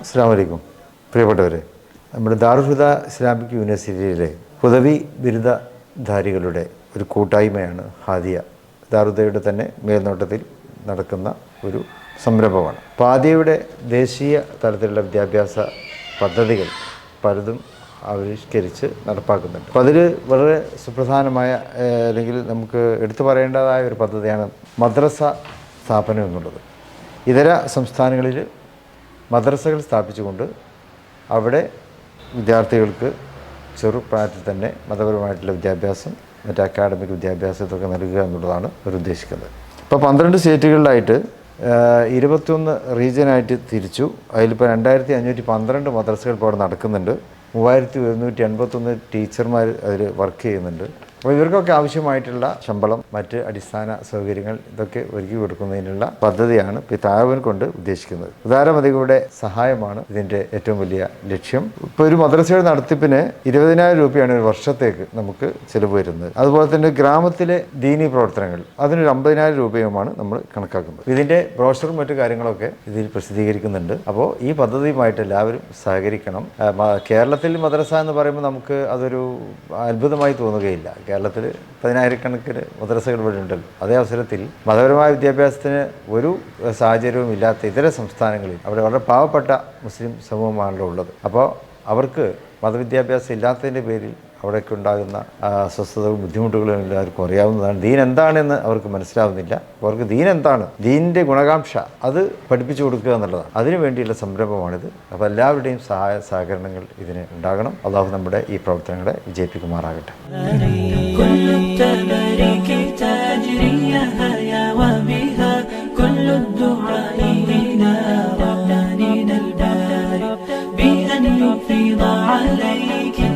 അസ്സാം വലൈക്കും പ്രിയപ്പെട്ടവരെ നമ്മുടെ ദാറുഹുദ ഇസ്ലാമിക് യൂണിവേഴ്സിറ്റിയിലെ പുതവി ബിരുദധാരികളുടെ ഒരു കൂട്ടായ്മയാണ് ഹാദിയ. ദാറുദയുടെ തന്നെ മേൽനോട്ടത്തിൽ നടക്കുന്ന ഒരു സംരംഭമാണ്. പാതിയുടെ ദേശീയ തലത്തിലുള്ള വിദ്യാഭ്യാസ പദ്ധതികൾ പലതും ആവിഷ്കരിച്ച് നടപ്പാക്കുന്നുണ്ട്. അപ്പോൾ അതിൽ വളരെ സുപ്രധാനമായ അല്ലെങ്കിൽ നമുക്ക് എടുത്തു പറയേണ്ടതായ ഒരു പദ്ധതിയാണ് മദ്രസ സ്ഥാപനം എന്നുള്ളത്. ഇതര സംസ്ഥാനങ്ങളിൽ മദ്രസകൾ സ്ഥാപിച്ചുകൊണ്ട് അവിടെ വിദ്യാർത്ഥികൾക്ക് ചെറുപ്രായത്തിൽ തന്നെ മതപരമായിട്ടുള്ള വിദ്യാഭ്യാസം മറ്റ് അക്കാഡമിക് വിദ്യാഭ്യാസത്തൊക്കെ നൽകുക എന്നുള്ളതാണ് അവർ ഉദ്ദേശിക്കുന്നത്. ഇപ്പോൾ പന്ത്രണ്ട് സ്റ്റേറ്റുകളിലായിട്ട് ഇരുപത്തിയൊന്ന് റീജിയനായിട്ട് തിരിച്ചു. അതിലിപ്പോൾ രണ്ടായിരത്തി അഞ്ഞൂറ്റി പന്ത്രണ്ട് മദ്രസകൾ ഇപ്പോൾ അവിടെ നടക്കുന്നുണ്ട്. മൂവായിരത്തി ഒരുന്നൂറ്റി എൺപത്തൊന്ന് ടീച്ചർമാർ അതിൽ വർക്ക് ചെയ്യുന്നുണ്ട്. അപ്പോൾ ഇവർക്കൊക്കെ ആവശ്യമായിട്ടുള്ള ശമ്പളം മറ്റ് അടിസ്ഥാന സൗകര്യങ്ങൾ ഇതൊക്കെ ഒരുക്കി കൊടുക്കുന്നതിനുള്ള പദ്ധതിയാണ് ഈ കൊണ്ട് ഉദ്ദേശിക്കുന്നത്. ഉദാരമതികളുടെ സഹായമാണ് ഇതിന്റെ ഏറ്റവും വലിയ ലക്ഷ്യം. ഇപ്പോൾ ഒരു മദ്രസയുടെ നടത്തിപ്പിന് ഇരുപതിനായിരം രൂപയാണ് ഒരു വർഷത്തേക്ക് നമുക്ക് ചിലവ് വരുന്നത്. അതുപോലെ തന്നെ ഗ്രാമത്തിലെ ദീനി പ്രവർത്തനങ്ങൾ അതിനൊരു അമ്പതിനായിരം രൂപയുമാണ് നമ്മൾ കണക്കാക്കുന്നത്. ഇതിന്റെ ബ്രോഷറും മറ്റു കാര്യങ്ങളൊക്കെ ഇതിൽ പ്രസിദ്ധീകരിക്കുന്നുണ്ട്. അപ്പോൾ ഈ പദ്ധതിയുമായിട്ട് എല്ലാവരും സഹകരിക്കണം. കേരളത്തിൽ മദ്രസ എന്ന് പറയുമ്പോൾ നമുക്ക് അതൊരു അത്ഭുതമായി തോന്നുകയില്ല. കേരളത്തിൽ പതിനായിരക്കണക്കിന് മദ്രസകൾ ഇവിടെ ഉണ്ടല്ലോ അതേ അവസരത്തിൽ മതപരമായ വിദ്യാഭ്യാസത്തിന് ഒരു സാഹചര്യവും ഇല്ലാത്ത ഇതര സംസ്ഥാനങ്ങളിൽ അവിടെ വളരെ പാവപ്പെട്ട മുസ്ലിം സമൂഹമാണല്ലോ ഉള്ളത്. അപ്പോൾ അവർക്ക് മതവിദ്യാഭ്യാസം ഇല്ലാത്തതിന്റെ പേരിൽ അവിടേക്ക് ഉണ്ടാകുന്ന അസ്വസ്ഥതകളും ബുദ്ധിമുട്ടുകളും എല്ലാവർക്കും അറിയാവുന്നതാണ്. ദീൻ എന്താണെന്ന് അവർക്ക് മനസ്സിലാവുന്നില്ല. അവർക്ക് ദീൻ എന്താണ്? ദീനിന്റെ ഗുണകാംക്ഷ അത് പഠിപ്പിച്ചു കൊടുക്കുക എന്നുള്ളതാണ്. അതിനു വേണ്ടിയുള്ള സംരംഭമാണിത്. അപ്പോൾ എല്ലാവരുടെയും സഹായ സഹകരണങ്ങൾ ഇതിന് ഉണ്ടാകണം. അള്ളാഹു നമ്മുടെ ഈ പ്രവർത്തനങ്ങളെ വിജയിപ്പിക്കുമാറാകട്ടെ. عليك